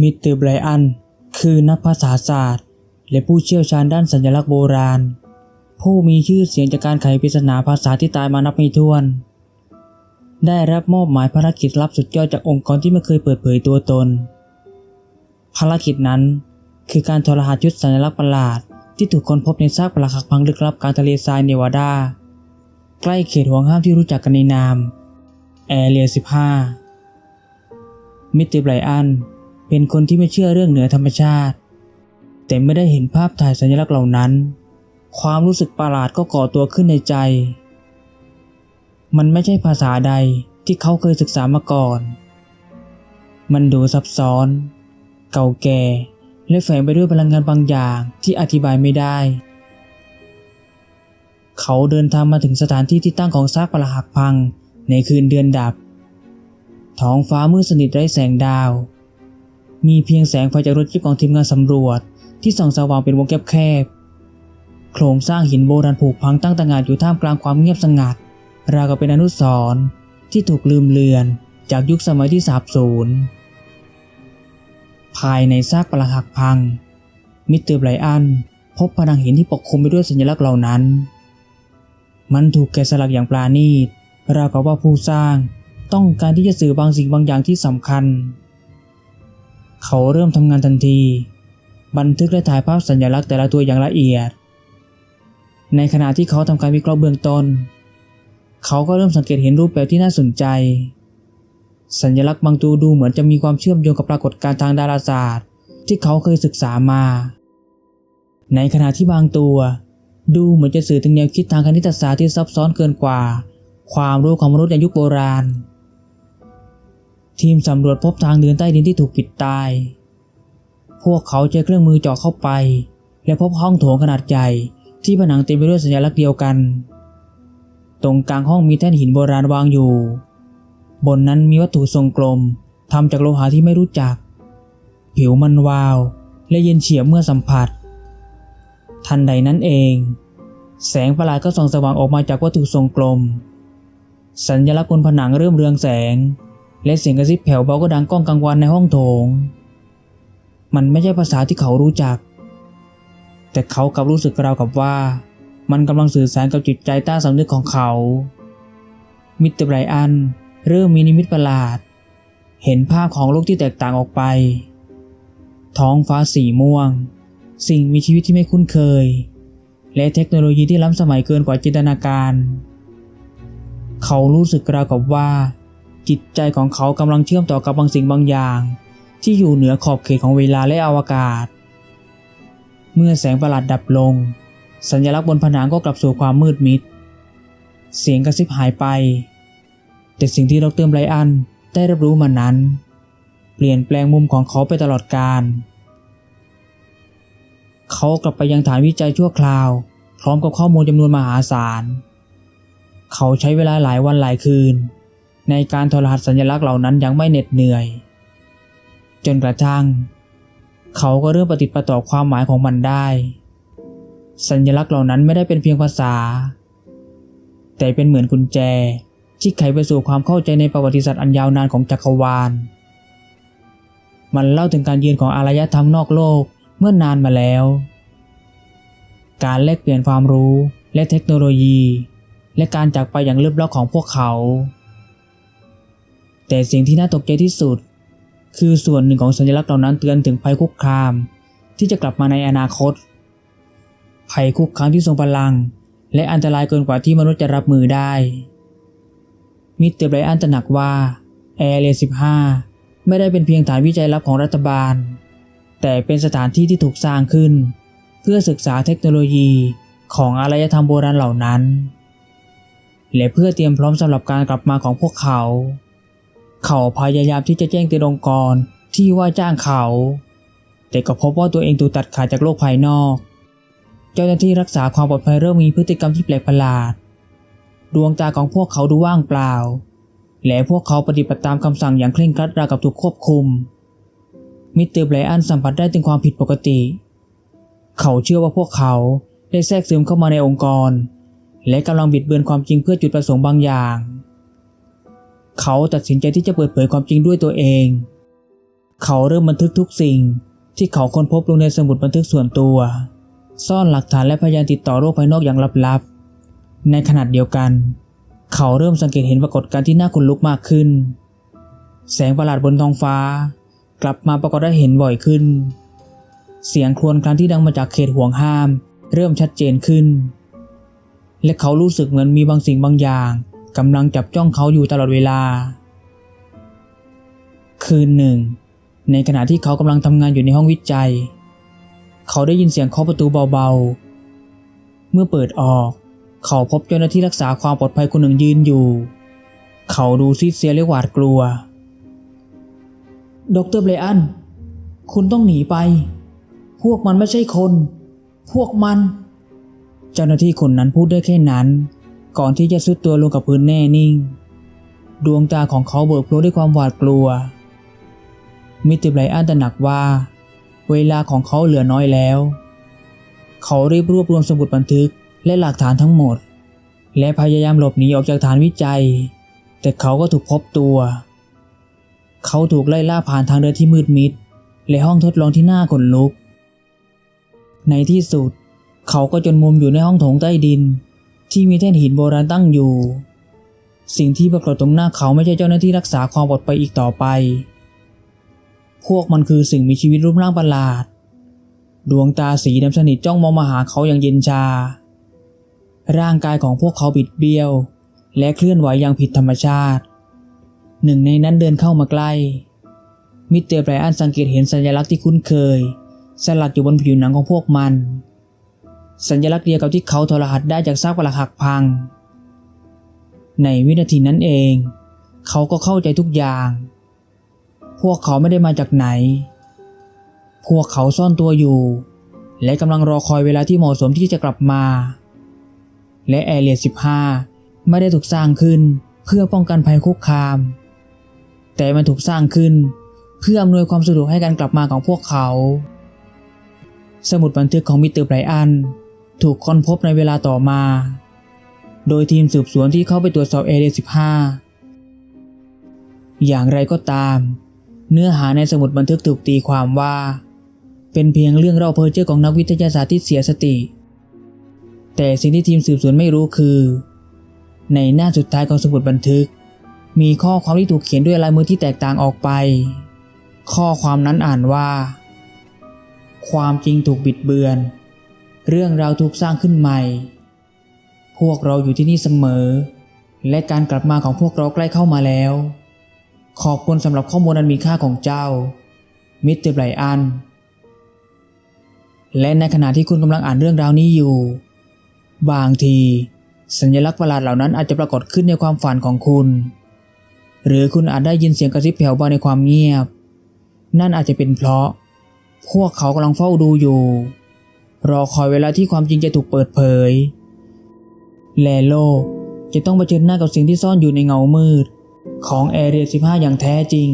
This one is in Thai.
มิสเตอร์ไบรอันคือนักภาษาศาสตร์ และผู้เชี่ยวชาญด้านสัญลักษณ์โบราณ ผู้มีชื่อเสียงจากการไขปริศนาภาษาที่ตายมานับไม่ถ้วน ได้รับมอบหมายภารกิจลับสุดยอดจากองค์กรที่ไม่เคยเปิดเผยตัวตน ภารกิจนั้นคือการทรหัสยุทธสัญลักษณ์ประหลาด ที่ถูกค้นพบในซากปรักหักพังลึกลับกลางทะเลทรายเนวาดา ใกล้เขตห่วงห้ามที่รู้จักกันในนามแอเรีย15 มิสเตอร์ไบรอัน เป็นคนที่ไม่เชื่อเรื่องเหนือธรรมชาติ แต่ไม่ได้เห็นภาพถ่ายสัญลักษณ์เหล่านั้น ความรู้สึกประหลาดก็ก่อตัวขึ้นในใจ มันไม่ใช่ภาษาใดที่เขาเคยศึกษามาก่อน มันดูซับซ้อน เก่าแก่ และแฝงไปด้วยพลังงานบางอย่างที่อธิบายไม่ได้ เขาเดินทางมาถึงสถานที่ที่ตั้งของซากปรักหักพังในคืนเดือนดับ ท้องฟ้ามืดสนิทไร้แสงดาว มีเพียงแสงไฟจากรถจิ๊บของทีมงานสำรวจ ที่ส่องสว่างเป็นวงแคบๆ โครงสร้างหินโบราณผุพังตั้งตระหง่านอยู่ท่ามกลางความเงียบสงัด ราวกับเป็นอนุสรณ์ที่ถูกลืมเลือน จากยุคสมัยที่สาบสูญ ภายในซากปรักหักพัง มิสเตอร์ไบรอันพบผนังหินที่ปกคลุมไปด้วยสัญลักษณ์เหล่านั้น มันถูกแกะสลักอย่างปราณีต ราวกับว่าผู้สร้างต้องการที่จะสื่อบางสิ่งบางอย่างที่สำคัญ เขาเริ่มทำงานทันที บันทึกและถ่ายภาพสัญลักษณ์แต่ละตัวอย่างละเอียด ในขณะที่เขาทำการวิเคราะห์เบื้องต้น เขาก็เริ่มสังเกตเห็นรูปแบบที่น่าสนใจ สัญลักษณ์บางตัวดูเหมือนจะมีความเชื่อมโยงกับปรากฏการณ์ทางดาราศาสตร์ ที่เขาเคยศึกษามา ในขณะที่บางตัว ดูเหมือนจะสื่อถึงแนวคิดทางคณิตศาสตร์ที่ซับซ้อนเกินกว่า ความรู้ของมนุษย์ในยุคโบราณ ทีมสำรวจพบทางเดินใต้ดินที่ถูกปิดตาย พวกเขาใช้เครื่องมือเจาะเข้าไป และพบห้องโถงขนาดใหญ่ที่ผนังเต็มไปด้วยสัญลักษณ์เดียวกัน ตรงกลางห้องมีแท่นหินโบราณวางอยู่ บนนั้นมีวัตถุทรงกลมทำจากโลหะที่ไม่รู้จัก ผิวมันวาว และเย็นเฉียบเมื่อสัมผัส ทันใดนั้นเอง แสงประหลาดก็ส่องสว่างออกมาจากวัตถุทรงกลม สัญลักษณ์บนผนังเริ่มเรืองแสง และเสียงกระซิบแผ่วเบาก็ดังก้องกังวานในห้องโถง มันไม่ใช่ภาษาที่เขารู้จัก แต่เขากลับรู้สึกราวกับว่า มันกำลังสื่อสารกับจิตใจใต้สำนึกของเขา มิสเตอร์ไบรอันเริ่มมีนิมิตประหลาด เห็นภาพของโลกที่แตกต่างออกไป ท้องฟ้าสีม่วง สิ่งมีชีวิตที่ไม่คุ้นเคย และเทคโนโลยีที่ล้ำสมัยเกินกว่าจินตนาการ เขารู้สึกราวกับว่า จิตใจของเขากำลังเชื่อมต่อกับบางสิ่งบางอย่าง ที่อยู่เหนือขอบเขตของเวลาและอวกาศ เมื่อแสงประหลาดดับลง สัญลักษณ์บนผนังก็กลับสู่ความมืดมิด เสียงกระซิบหายไป แต่สิ่งที่ดรไบรอันได้รับรู้มานั้น เปลี่ยนแปลงมุมของเขาไปตลอดกาลเขากลับไปยังฐานวิจัยชั่วคราว พร้อมกับข้อมูลจำนวนมหาศาล เขาใช้เวลาหลายวันหลายคืน ในการทรหัสสัญลักษณ์เหล่านั้นย่างไม่เหน็ดเหนื่อย จนกระทั่ง เขาก็เริ่มปฏิดประต่อความหมายของมันได้ สัญลักษณ์เหล่านั้นไม่ได้เป็นเพียงภาษา แต่เป็นเหมือนกุญแจที่ไขไปสู่ความเข้าใจในประวัติศาสตร์อันยาวนานของจักรวาล มันเล่าถึงการยืนของอารยธรรมนอกโลกเมื่อนานมาแล้ว การแลกเปลี่ยนความรู้และเทคโนโลยี และการจากไปอย่างลึกลับของพวกเขา แต่สิ่งที่น่าตกใจที่สุด คือส่วนหนึ่งของสัญลักษณ์เหล่านั้นเตือนถึงภัยคุกคาม ที่จะกลับมาในอนาคต ภัยคุกคามที่ทรงพลัง และอันตรายเกินกว่าที่มนุษย์จะรับมือได้ มิสเตอร์ไบรอันตระหนักว่าแอร์เรีย15 ไม่ได้เป็นเพียงฐานวิจัยลับของรัฐบาล แต่เป็นสถานที่ที่ถูกสร้างขึ้น เพื่อศึกษาเทคโนโลยีของอารยธรรมโบราณเหล่านั้น และเพื่อเตรียมพร้อมสำหรับการกลับมาของพวกเขา เขาพยายามที่จะแจ้งเตือนองค์กรที่ว่าจ้างเขา แต่ก็พบว่าตัวเองถูกตัดขาดจากโลกภายนอก เจ้าหน้าที่รักษาความปลอดภัยเริ่มมีพฤติกรรมที่แปลกประหลาด ดวงตาของพวกเขาดูว่างเปล่า และพวกเขาปฏิบัติตามคำสั่งอย่างเคร่งครัดราวกับถูกควบคุม มิสเตอร์ไบรอันสัมผัสได้ถึงความผิดปกติ เขาเชื่อว่าพวกเขาได้แทรกซึมเข้ามาในองค์กร และกำลังบิดเบือนความจริงเพื่อจุดประสงค์บางอย่าง เขาตัดสินใจที่จะเปิดเผยความจริงด้วยตัวเอง เขาเริ่มบันทึกทุกสิ่ง ที่เขาค้นพบลงในสมุดบันทึกส่วนตัว ซ่อนหลักฐานและพยานติดต่อโลกภายนอกอย่างลับๆ ในขณะเดียวกัน เขาเริ่มสังเกตเห็นปรากฏการณ์ที่น่าขนลุกมากขึ้น แสงประหลาดบนท้องฟ้า กลับมาปรากฏได้เห็นบ่อยขึ้น เสียงครวญครางที่ดังมาจากเขตห่วงห้าม เริ่มชัดเจนขึ้น และเขารู้สึกเหมือนมีบางสิ่งบางอย่าง กำลังจับจ้องเขาอยู่ตลอดเวลา คืนหนึ่ง ในขณะที่เขากำลังทำงานอยู่ในห้องวิจัย เขาได้ยินเสียงเคาะประตูเบาๆ เมื่อเปิดออก เขาพบเจ้าหน้าที่รักษาความปลอดภัยคนหนึ่งยืนอยู่ เขาดูซีดเซียและหวาดกลัว ดรเบรอัน คุณต้องหนีไป พวกมันไม่ใช่คน พวกมัน เจ้าหน้าที่คนนั้นพูดได้แค่นั้น ก่อนที่จะสุดตัวลงกับพื้นแน่นิ่ง ดวงตาของเขาเบิกโพลด้วยความหวาดกลัว มิตอร์ไบรอันตระหนักว่า เวลาของเขาเหลือน้อยแล้ว เขารีบรวบรวมสมุดบันทึกและหลักฐานทั้งหมด และพยายามหลบหนีออกจากฐานวิจัย แต่เขาก็ถูกพบตัว เขาถูกไล่ล่าผ่านทางเดินที่มืดมิด และห้องทดลองที่น่าขนลุก ในที่สุด เขาก็จนมุมอยู่ในห้องโถงใต้ดิน ที่มีแท่นหินโบราณตั้งอยู่ สิ่งที่ปรากฏตรงหน้าเขาไม่ใช่เจ้าหน้าที่รักษาความปลอดภัยอีกต่อไป พวกมันคือสิ่งมีชีวิตรูปร่างประหลาด ดวงตาสีดำสนิทจ้องมองมาหาเขาอย่างเย็นชา ร่างกายของพวกเขาบิดเบี้ยว และเคลื่อนไหวอย่างผิดธรรมชาติ หนึ่งในนั้นเดินเข้ามาใกล้ มิสเตอร์ไบรอันสังเกตเห็นสัญลักษณ์ที่คุ้นเคยสลักอยู่บนผิวหนังของพวกมัน สัญลักษณ์เดียวกับที่เขาถอดรหัสได้จากซากปรักหักพัง ในวินาทีนั้นเอง เขาก็เข้าใจทุกอย่าง พวกเขาไม่ได้มาจากไหน พวกเขาซ่อนตัวอยู่ และกำลังรอคอยเวลาที่เหมาะสมที่จะกลับมา และแอเรีย15 ไม่ได้ถูกสร้างขึ้นเพื่อป้องกันภัยคุกคาม แต่มันถูกสร้างขึ้นเพื่ออำนวยความสะดวกให้การกลับมาของพวกเขา สมุดบันทึกของมิสเตอร์ไบรอัน ถูกค้นพบในเวลาต่อมา โดยทีมสืบสวนที่เข้าไปตรวจสอบเอเรีย15 อย่างไรก็ตาม เนื้อหาในสมุดบันทึกถูกตีความว่า เป็นเพียงเรื่องเล่าเพ้อเจ้อของนักวิทยาศาสตร์ที่เสียสติ แต่สิ่งที่ทีมสืบสวนไม่รู้คือ ในหน้าสุดท้ายของสมุดบันทึก มีข้อความที่ถูกเขียนด้วยลายมือที่แตกต่างออกไป ข้อความนั้นอ่านว่า ความจริงถูกบิดเบือน เรื่องราวถูกสร้างขึ้นใหม่ พวกเราอยู่ที่นี่เสมอ และการกลับมาของพวกเราใกล้เข้ามาแล้ว ขอบคุณสำหรับข้อมูลอันมีค่าของเจ้า มิสเตอร์ไบรอัน และในขณะที่คุณกำลังอ่านเรื่องราวนี้อยู่ บางที สัญลักษณ์ประหลาดเหล่านั้นอาจจะปรากฏขึ้นในความฝันของคุณ หรือคุณอาจได้ยินเสียงกระซิบแผ่วเบาในความเงียบ นั่นอาจจะเป็นเพราะ พวกเขากำลังเฝ้าดูอยู่ รอคอยเวลาที่ความจริงจะถูกเปิดเผย และโลกจะต้องเผชิญหน้ากับสิ่งที่ซ่อนอยู่ในเงามืด ของแอเรีย15 อย่างแท้จริง